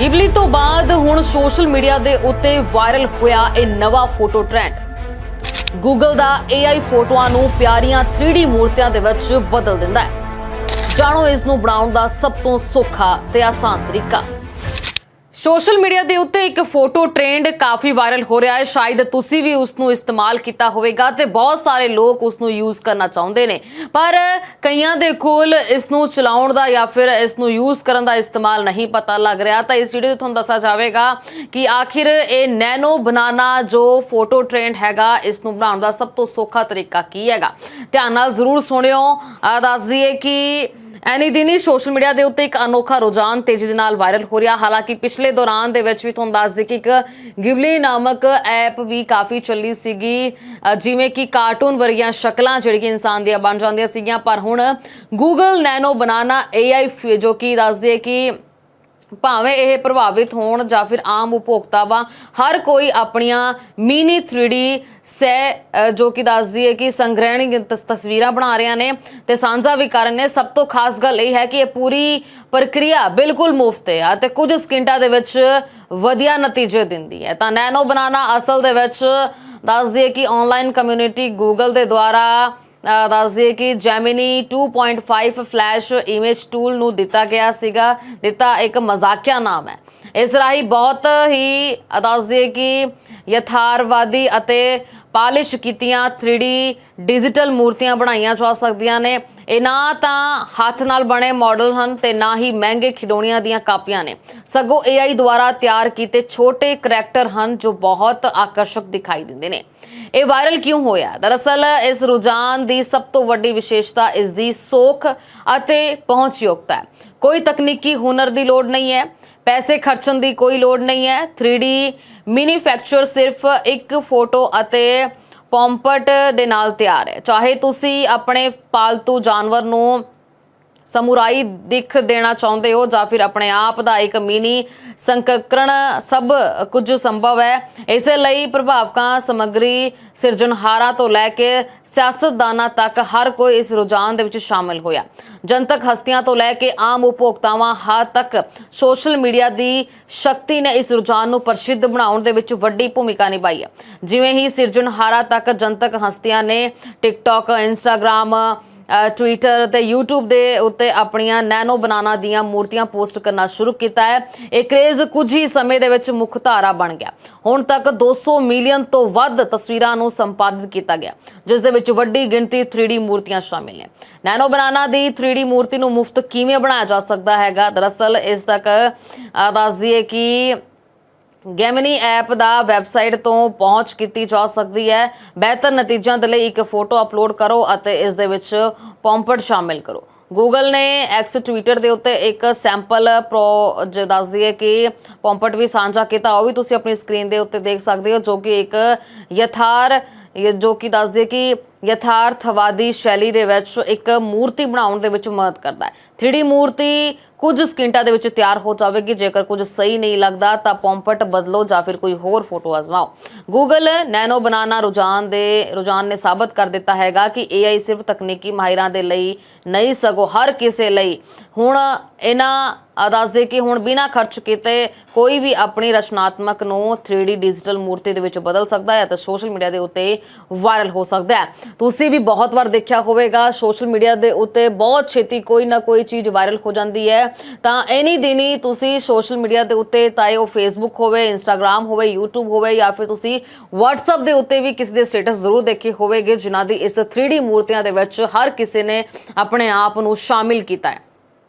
ਗਿਬਲੀ ਤੋਂ ਬਾਅਦ ਹੁਣ ਸੋਸ਼ਲ ਮੀਡੀਆ ਦੇ ਉੱਤੇ ਵਾਇਰਲ ਹੋਇਆ ਇਹ ਨਵਾਂ ਫੋਟੋ ਟ੍ਰੈਂਡ। ਗੂਗਲ ਦਾ AI ਫੋਟੋਆਂ ਨੂੰ ਪਿਆਰੀਆਂ 3D ਮੂਰਤੀਆਂ ਦੇ ਵਿੱਚ ਬਦਲ ਦਿੰਦਾ ਹੈ। ਜਾਣੋ ਇਸ ਨੂੰ ਬਣਾਉਣ ਦਾ ਸਭ ਤੋਂ ਸੌਖਾ ਤੇ ਆਸਾਨ ਤਰੀਕਾ। ਸੋਸ਼ਲ ਮੀਡੀਆ ਦੇ ਉੱਤੇ ਇੱਕ ਫੋਟੋ ਟ੍ਰੈਂਡ ਕਾਫੀ ਵਾਇਰਲ ਹੋ ਰਿਹਾ ਹੈ। ਸ਼ਾਇਦ ਤੁਸੀਂ ਵੀ ਉਸ ਨੂੰ ਇਸਤੇਮਾਲ ਕੀਤਾ ਹੋਵੇਗਾ ਤੇ ਬਹੁਤ ਸਾਰੇ ਲੋਕ ਉਸ ਨੂੰ ਯੂਜ਼ ਕਰਨਾ ਚਾਹੁੰਦੇ ਨੇ। ਪਰ ਕਈਆਂ ਦੇ ਕੋਲ ਇਸ ਨੂੰ ਚਲਾਉਣ ਦਾ ਜਾਂ ਫਿਰ ਇਸ ਨੂੰ ਯੂਜ਼ ਕਰਨ ਦਾ ਇਸਤੇਮਾਲ ਨਹੀਂ ਪਤਾ ਲੱਗ ਰਿਹਾ। ਤਾਂ ਇਸ ਵੀਡੀਓ 'ਚ ਤੁਹਾਨੂੰ ਦੱਸਿਆ ਜਾਵੇਗਾ ਕਿ ਆਖਿਰ ਇਹ ਨੈਨੋ ਬਨਾਨਾ ਜੋ ਫੋਟੋ ਟ੍ਰੈਂਡ ਹੈਗਾ ਇਸ ਨੂੰ ਬਣਾਉਣ ਦਾ ਸਭ ਤੋਂ ਸੌਖਾ ਤਰੀਕਾ ਕੀ ਹੈਗਾ? ਧਿਆਨ ਨਾਲ ਜ਼ਰੂਰ ਸੁਣਿਓ। ਆਹ ਦੱਸ ਦਈਏ ਕਿ ਐਨੀ ਦਿਨੀ ਸੋਸ਼ਲ ਮੀਡੀਆ ਦੇ ਉੱਤੇ ਇੱਕ ਅਨੋਖਾ ਰੁਝਾਨ ਤੇਜ਼ੀ ਦੇ ਨਾਲ ਵਾਇਰਲ ਹੋ ਰਿਹਾ। ਹਾਲਾਂਕਿ ਪਿਛਲੇ ਦੌਰਾਨ ਦੇ ਵਿੱਚ ਵੀ ਤੁਹਾਨੂੰ ਦੱਸ ਦੇ ਕਿ ਇੱਕ ਗਿਵਲੀ ਨਾਮਕ ਐਪ ਵੀ ਕਾਫੀ ਚੱਲੀ ਸੀਗੀ। ਜਿਵੇਂ ਕਿ ਕਾਰਟੂਨ ਵਰਗੀਆਂ ਸ਼ਕਲਾਂ ਜਿਹੜੀਆਂ ਇਨਸਾਨ ਦੀਆਂ ਬਣ ਜਾਂਦੀਆਂ ਸੀਗੀਆਂ। ਪਰ ਹੁਣ Google Nano Banana AI ਜੋ ਕਿ ਦੱਸਦੇ ਕਿ ਭਾਵੇਂ ਇਹ ਪ੍ਰਭਾਵਿਤ ਹੋਣ ਜਾਂ ਫਿਰ ਆਮ ਉਪਭੋਗਤਾਵਾਂ, ਹਰ ਕੋਈ ਆਪਣੀਆਂ ਮਿਨੀ 3D ਸੈ ਜੋ ਕਿ ਦੱਸਦੀ ਹੈ ਕਿ ਸੰਗ੍ਰਹਿਣੀ ਤਸ- ਤਸਵੀਰਾਂ ਬਣਾ ਰਹੀਆਂ ਨੇ ਤੇ ਸਾਂਝਾ ਵੀ ਕਰਨ ਨੇ। ਸਭ ਤੋਂ ਖਾਸ ਗੱਲ ਇਹ ਹੈ ਕਿ ਇਹ ਪੂਰੀ ਪ੍ਰਕਿਰਿਆ ਬਿਲਕੁਲ ਮੁਫਤ ਹੈ ਅਤੇ ਕੁਝ ਸਕਿੰਟਾਂ ਦੇ ਵਿੱਚ ਵਧੀਆ ਨਤੀਜੇ ਦਿੰਦੀ ਹੈ। ਤਾਂ ਨੈਨੋ ਬਨਾਨਾ ਅਸਲ ਦੇ ਵਿੱਚ ਦੱਸਦੀ ਹੈ ਕਿ ਆਨਲਾਈਨ ਕਮਿਊਨਿਟੀ ਗੂਗਲ ਦੇ ਦੁਆਰਾ ਦੱਸ ਦਈਏ ਕਿ ਜੈਮਿਨੀ 2.5 ਫਲੈਸ਼ ਇਮੇਜ ਟੂਲ ਨੂੰ ਦਿੱਤਾ ਗਿਆ ਸੀਗਾ, ਦਿੱਤਾ ਇੱਕ ਮਜ਼ਾਕਿਆ ਨਾਮ ਹੈ। ਇਸ ਰਾਹੀਂ ਬਹੁਤ ਹੀ ਅਹ ਦੱਸ ਦਈਏ ਕਿ ਯਥਾਰਵਾਦੀ ਅਤੇ ਪਾਲਿਸ਼ ਕੀਤੀਆਂ 3D ਡਿਜੀਟਲ ਮੂਰਤੀਆਂ ਬਣਾਈਆਂ ਜਾ ਸਕਦੀਆਂ ਨੇ। ਇਹ ਨਾ ਤਾਂ ਹੱਥ ਨਾਲ ਬਣੇ ਮਾਡਲ ਹਨ ਤੇ ਨਾ ਹੀ ਮਹਿੰਗੇ ਖਿਡੌਣਿਆਂ ਦੀਆਂ ਕਾਪੀਆਂ ਨੇ। ਸਗੋਂ AI ਦੁਆਰਾ ਤਿਆਰ ਕੀਤੇ ਛੋਟੇ ਕਰੈਕਟਰ ਹਨ ਜੋ ਬਹੁਤ ਆਕਰਸ਼ਕ ਦਿਖਾਈ ਦਿੰਦੇ ਨੇ। ਇਹ ਵਾਇਰਲ ਕਿਉਂ ਹੋਇਆ? ਦਰਅਸਲ ਇਸ ਰੁਝਾਨ ਦੀ ਸਭ ਤੋਂ ਵੱਡੀ ਵਿਸ਼ੇਸ਼ਤਾ ਇਸ ਦੀ ਸੋਖ ਅਤੇ ਪਹੁੰਚਯੋਗਤਾ ਹੈ। ਕੋਈ ਤਕਨੀਕੀ ਹੁਨਰ ਦੀ ਲੋੜ ਨਹੀਂ ਹੈ, ਪੈਸੇ ਖਰਚਣ ਦੀ ਕੋਈ ਲੋੜ ਨਹੀਂ ਹੈ। 3D ਮੈਨੂਫੈਕਚਰ ਸਿਰਫ ਇੱਕ ਫੋਟੋ ਅਤੇ ਪੰਪਟ ਦੇ ਨਾਲ ਤਿਆਰ ਹੈ। ਚਾਹੇ ਤੁਸੀਂ ਆਪਣੇ ਪਾਲਤੂ ਜਾਨਵਰ ਨੂੰ ਸਮੁਰਾਈ ਦਿੱਖ ਦੇਣਾ ਚਾਹੁੰਦੇ ਹੋ ਜਾਂ ਫਿਰ ਆਪਣੇ ਆਪ ਦਾ ਇੱਕ ਮਿਨੀ ਸੰਕਰਣ ਸਭ ਕੁਝ ਸੰਭਵ ਹੈ। ਇਸੇ ਲਈ ਪ੍ਰਭਾਵਕਾਂ ਸਮੱਗਰੀ ਸਿਰਜਣਹਾਰਾਂ ਤੋਂ ਲੈ ਕੇ ਸਿਆਸਤਦਾਨਾਂ ਤੱਕ ਹਰ ਕੋਈ ਇਸ ਰੁਝਾਨ ਦੇ ਵਿੱਚ ਸ਼ਾਮਿਲ ਹੋਇਆ। ਜਨਤਕ ਹਸਤੀਆਂ ਤੋਂ ਲੈ ਕੇ ਆਮ ਉਪਭੋਗਤਾਵਾਂ ਹੱਦ ਤੱਕ ਸੋਸ਼ਲ ਮੀਡੀਆ ਦੀ ਸ਼ਕਤੀ ਨੇ ਇਸ ਰੁਝਾਨ ਨੂੰ ਪ੍ਰਸਿੱਧ ਬਣਾਉਣ ਦੇ ਵਿੱਚ ਵੱਡੀ ਭੂਮਿਕਾ ਨਿਭਾਈ ਹੈ। ਜਿਵੇਂ ਹੀ ਸਿਰਜਣਹਾਰਾ ਤੱਕ ਜਨਤਕ ਹਸਤੀਆਂ ਨੇ ਟਿਕਟੌਕ ਇੰਸਟਾਗ੍ਰam ਟਵਿੱਟਰ ਤੇ YouTube ਦੇ ਉੱਤੇ ਆਪਣੀਆਂ ਨੈਨੋ ਬਨਾਨਾ ਦੀਆਂ ਮੂਰਤੀਆਂ ਪੋਸਟ ਕਰਨਾ ਸ਼ੁਰੂ ਕੀਤਾ ਹੈ। ਇਹ ਕ੍ਰੇਜ਼ ਕੁਝ ਹੀ ਸਮੇਂ ਦੇ ਵਿੱਚ ਮੁੱਖ ਧਾਰਾ ਬਣ ਗਿਆ। ਹੁਣ ਤੱਕ 200 ਮਿਲੀਅਨ ਤੋਂ ਵੱਧ ਤਸਵੀਰਾਂ ਨੂੰ ਸੰਪਾਦਿਤ ਕੀਤਾ ਗਿਆ ਜਿਸ ਦੇ ਵਿੱਚ ਵੱਡੀ ਗਿਣਤੀ 3D ਮੂਰਤੀਆਂ ਸ਼ਾਮਿਲ ਨੇ। ਨੈਨੋ ਬਨਾਨਾ ਦੀ 3D ਮੂਰਤੀ ਨੂੰ ਮੁਫਤ ਕਿਵੇਂ ਬਣਾਇਆ ਜਾ ਸਕਦਾ ਹੈਗਾ? ਦਰਅਸਲ ਇਸ ਤੱਕ ਅਹ, ਦੱਸ ਦਈਏ ਕਿ ਗੈਮਨੀ ਐਪ ਦਾ ਵੈਬਸਾਈਟ ਤੋਂ ਪਹੁੰਚ ਕੀਤੀ ਜਾ ਸਕਦੀ ਹੈ। ਬਿਹਤਰ ਨਤੀਜਿਆਂ ਦੇ ਲਈ ਇੱਕ ਫੋਟੋ ਅਪਲੋਡ ਕਰੋ ਅਤੇ ਇਸ ਦੇ ਵਿੱਚ ਪੌਂਪਟ ਸ਼ਾਮਿਲ ਕਰੋ। ਗੂਗਲ ਨੇ ਐਕਸ ਟਵਿੱਟਰ ਦੇ ਉੱਤੇ ਇੱਕ ਸੈਂਪਲ ਪ੍ਰੋ ਜੇ ਦੱਸ ਦਈਏ ਕਿ ਪੰਪਟ ਵੀ ਸਾਂਝਾ ਕੀਤਾ। ਉਹ ਵੀ ਤੁਸੀਂ ਆਪਣੀ ਸਕਰੀਨ ਦੇ ਉੱਤੇ ਦੇਖ ਸਕਦੇ ਹੋ, ਜੋ ਕਿ ਇੱਕ ਯਥਾਰ, ਜੋ ਕਿ ਦੱਸ ਦਈਏ ਕਿ ਯਥਾਰਥਵਾਦੀ ਸ਼ੈਲੀ ਦੇ ਵਿੱਚ ਇੱਕ ਮੂਰਤੀ ਬਣਾਉਣ ਦੇ ਵਿੱਚ ਮਦਦ ਕਰਦਾ ਹੈ। 3D ਮੂਰਤੀ ਕੁਝ ਸਕਿੰਟਾਂ ਦੇ ਵਿੱਚ ਤਿਆਰ ਹੋ ਜਾਵੇਗੀ। ਜੇਕਰ ਕੁਝ ਸਹੀ ਨਹੀਂ ਲੱਗਦਾ, ਤਾਂ ਪੰਪਟ ਬਦਲੋ ਜਾਂ ਫਿਰ ਕੋਈ ਹੋਰ ਫੋਟੋ ਅਜ਼ਮਾਓ। ਗੂਗਲ ਨੈਨੋ ਬਨਾਨਾ ਰੁਝਾਨ ਦੇ, ਰੁਝਾਨ ਨੇ ਸਾਬਤ ਕਰ ਦਿੱਤਾ ਹੈਗਾ ਕਿ AI ਸਿਰਫ ਤਕਨੀਕੀ ਮਾਹਿਰਾਂ ਦੇ ਲਈ ਨਹੀਂ, ਸਗੋਂ ਹਰ ਕਿਸੇ ਲਈ। ਹੁਣ ਇਹਨਾਂ ਦੱਸਦੇ ਕਿ ਹੁਣ ਬਿਨਾਂ ਖਰਚ ਕੀਤੇ ਕੋਈ ਵੀ ਆਪਣੀ ਰਚਨਾਤਮਕ ਨੂੰ 3D ਡਿਜੀਟਲ ਮੂਰਤੀ ਦੇ ਵਿੱਚ ਬਦਲ ਸਕਦਾ ਹੈ ਤੇ ਸੋਸ਼ਲ ਮੀਡੀਆ ਦੇ ਉੱਤੇ ਵਾਇਰਲ ਹੋ ਸਕਦਾ ਹੈ। ਤੁਸੀਂ ਵੀ ਬਹੁਤ ਵਾਰ ਦੇਖਿਆ ਹੋਵੇਗਾ, ਸੋਸ਼ਲ ਮੀਡੀਆ ਦੇ ਉੱਤੇ ਬਹੁਤ ਛੇਤੀ ਕੋਈ ਨਾ ਕੋਈ ਚੀਜ਼ ਵਾਇਰਲ ਹੋ ਜਾਂਦੀ ਹੈ। ਤਾਂ ਐਨੀ ਦਿਨੀ ਤੁਸੀਂ ਸੋਸ਼ਲ ਮੀਡੀਆ ਦੇ ਉੱਤੇ, ਚਾਹੇ ਉਹ ਫੇਸਬੁੱਕ ਹੋਵੇ ਇੰਸਟਾਗ੍ਰam ਹੋਵੇ, YouTube ਹੋਵੇ ਜਾਂ ਫਿਰ ਤੁਸੀਂ WhatsApp ਦੇ ਉੱਤੇ ਵੀ ਕਿਸੇ ਦੇ ਸਟੇਟਸ ਜ਼ਰੂਰ ਦੇਖੇ ਹੋਵੇਗੇ, ਜਿਨ੍ਹਾਂ ਦੀ ਇਸ 3D ਮੂਰਤੀਆਂ ਦੇ ਵਿੱਚ ਹਰ ਕਿਸੇ ਨੇ ਆਪਣੇ ਆਪ ਨੂੰ ਸ਼ਾਮਿਲ ਕੀਤਾ ਹੈ।